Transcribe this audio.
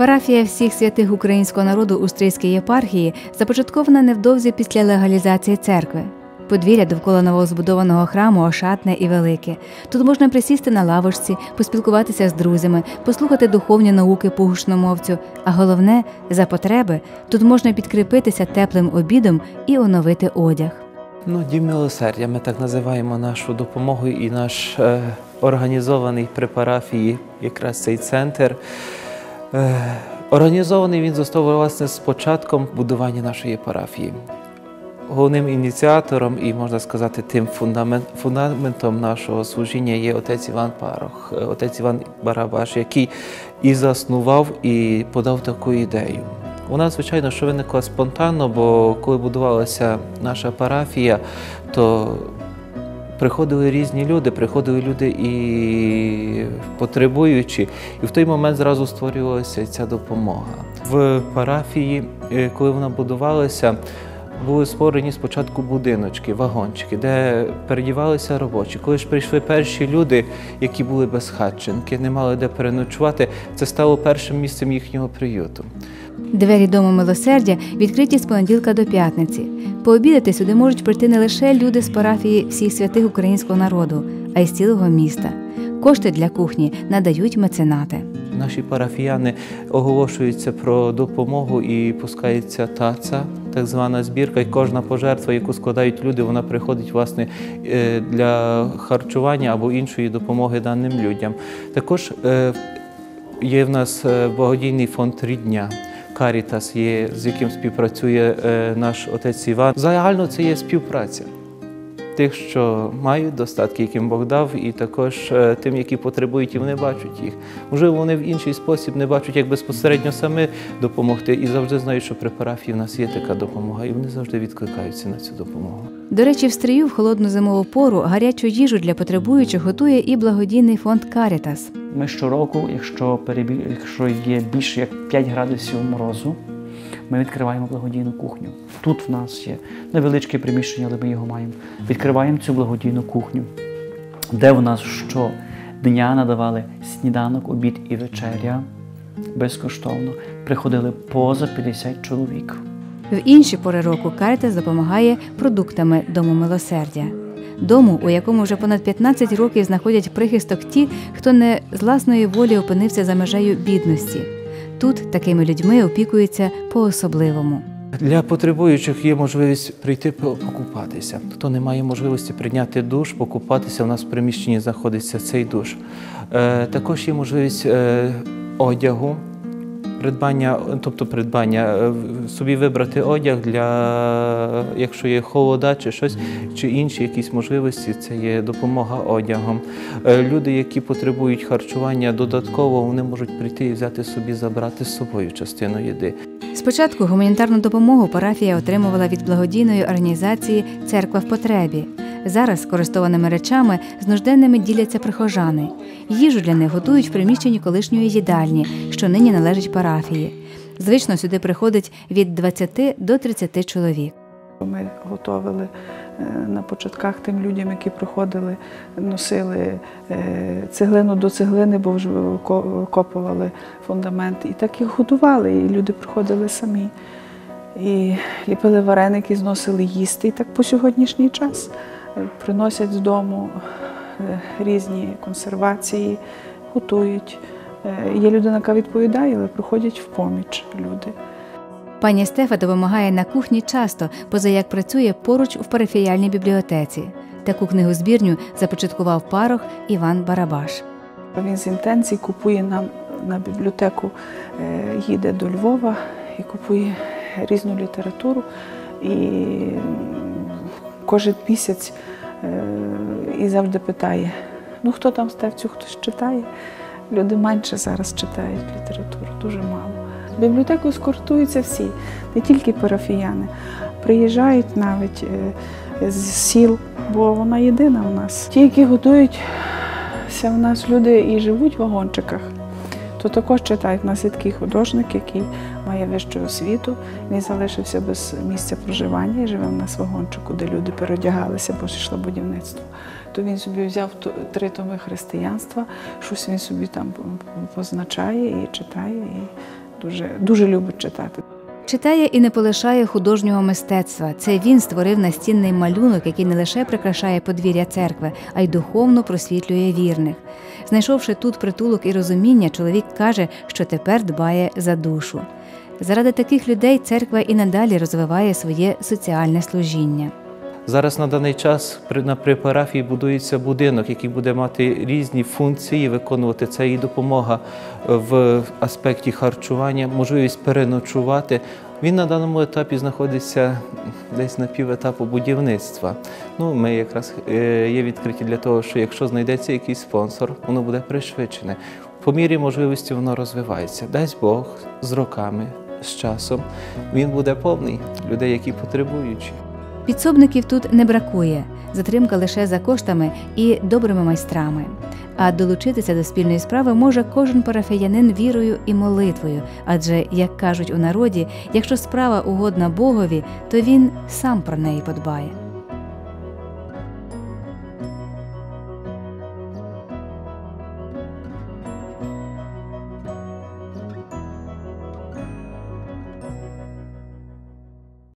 Парафія всіх святих українського народу у Стрийській єпархії започаткована невдовзі після легалізації церкви. Подвір'я довкола новозбудованого храму ошатне і велике. Тут можна присісти на лавочці, поспілкуватися з друзями, послухати духовні науки по гучномовцю. А головне, за потреби, тут можна підкріпитися теплим обідом і оновити одяг. Ну, Дім милосердя, ми так називаємо нашу допомогу і наш е, організований при парафії, якраз цей центр. Е, організований він застав власне з початком будування нашої парафії. Головним ініціатором і, можна сказати, тим фундамент, фундаментом нашого служіння є отець Іван Парох, е, отець Іван Барабаш, який і заснував, і подав таку ідею. Вона, звичайно, що виникла спонтанно, бо коли будувалася наша парафія, то приходили різні люди, приходили люди і потребуючі, і в той момент зразу створювалася ця допомога. В парафії, е, коли вона будувалася, були створені спочатку будиночки, вагончики, де передівалися робочі. Коли ж прийшли перші люди, які були безхатченки, не мали де переночувати, це стало першим місцем їхнього приюту. Двері дому милосердя відкриті з понеділка до п'ятниці. Пообідати сюди можуть прийти не лише люди з парафії всіх святих українського народу, а й з цілого міста. Кошти для кухні надають меценати. Наші парафіяни оголошуються про допомогу і пускається таца, так звана збірка. І кожна пожертва, яку складають люди, вона приходить власне е, для харчування або іншої допомоги даним людям. Також е, є в нас е, благодійний фонд рідня. Карітас є, з яким співпрацює наш отець Іван. Загально це є співпраця тих, що мають достатки, яким Бог дав, і також е, тим, які потребують і вони бачать їх. Можливо, вони в інший спосіб не бачать, як безпосередньо самі допомогти, і завжди знають, що при парафії в нас є така допомога, і вони завжди відкликаються на цю допомогу. До речі, в стрію в холодну зимову пору гарячу їжу для потребуючих готує і благодійний фонд Карітас. Ми щороку, якщо перебі... якщо є більше як 5 градусів морозу ми відкриваємо благодійну кухню. Тут в нас є невеличке приміщення, але ми його маємо. Відкриваємо цю благодійну кухню, де в нас щодня надавали сніданок, обід і вечеря безкоштовно. Приходили поза 50 чоловік. В інші пори року Карітас допомагає продуктами Дому милосердя. Дому, у якому вже понад 15 років знаходять прихисток ті, хто не з власної волі опинився за межею бідності. Тут такими людьми опікуються по-особливому. Для потребуючих є можливість прийти покупатися. Хто не має можливості прийняти душ, покупатися, у нас в приміщенні знаходиться цей душ. Е, також є можливість е, одягу придбання, тобто придбання, е, собі вибрати одяг для, якщо є холода чи щось, чи інші якісь можливості, це є допомога одягом. Е, люди, які потребують харчування додатково, вони можуть прийти і взяти собі, забрати з собою частину їди. Спочатку гуманітарну допомогу парафія отримувала від благодійної організації Церква в потребі. Зараз користованими речами з нужденними діляться прихожани. Їжу для них готують в приміщенні колишньої їдальні, що нині належить парафії. Звично сюди приходить від 20 до 30 чоловік. Ми готували е, на початках тим людям, які приходили, носили е, цеглину до цеглини, бо вже копували фундамент. І так їх готували, і люди приходили самі. І ліпили вареники, зносили їсти. І так по сьогоднішній час приносять з дому е, різні консервації, готують. Е, є людина, яка відповідає, але приходять в поміч люди. Пані Стефа допомагає на кухні часто, поза як працює поруч в парафіяльній бібліотеці. Таку книгозбірню започаткував парох Іван Барабаш. Він з інтенцій купує нам на бібліотеку, е, їде до Львова і купує різну літературу. І кожен місяць і завжди питає: ну хто там стевцю, хтось читає. Люди менше зараз читають літературу, дуже мало. Бібліотекою скористуються всі, не тільки парафіяни. Приїжджають навіть е, з сіл, бо вона єдина у нас. Ті, які готуються в нас люди і живуть в вагончиках то також читають. У нас є художник, який має вищу освіту. Він залишився без місця проживання і живе в нас в де люди переодягалися, бо йшло будівництво. То він собі взяв три томи християнства, щось він собі там позначає і читає. І дуже, дуже любить читати. Читає і не полишає художнього мистецтва. Це він створив настінний малюнок, який не лише прикрашає подвір'я церкви, а й духовно просвітлює вірних. Знайшовши тут притулок і розуміння, чоловік каже, що тепер дбає за душу. Заради таких людей церква і надалі розвиває своє соціальне служіння. Зараз на даний час на парафії будується будинок, який буде мати різні функції, виконувати це і допомога в аспекті харчування, можливість переночувати. Він на даному етапі знаходиться десь на піветапу будівництва. Ну, ми якраз е, є відкриті для того, що якщо знайдеться якийсь спонсор, воно буде пришвидшене. По мірі можливості воно розвивається. Дасть Бог з роками, з часом він буде повний людей, які потребуючі. Підсобників тут не бракує, затримка лише за коштами і добрими майстрами. А долучитися до спільної справи може кожен парафіянин вірою і молитвою, адже, як кажуть у народі, якщо справа угодна Богові, то він сам про неї подбає.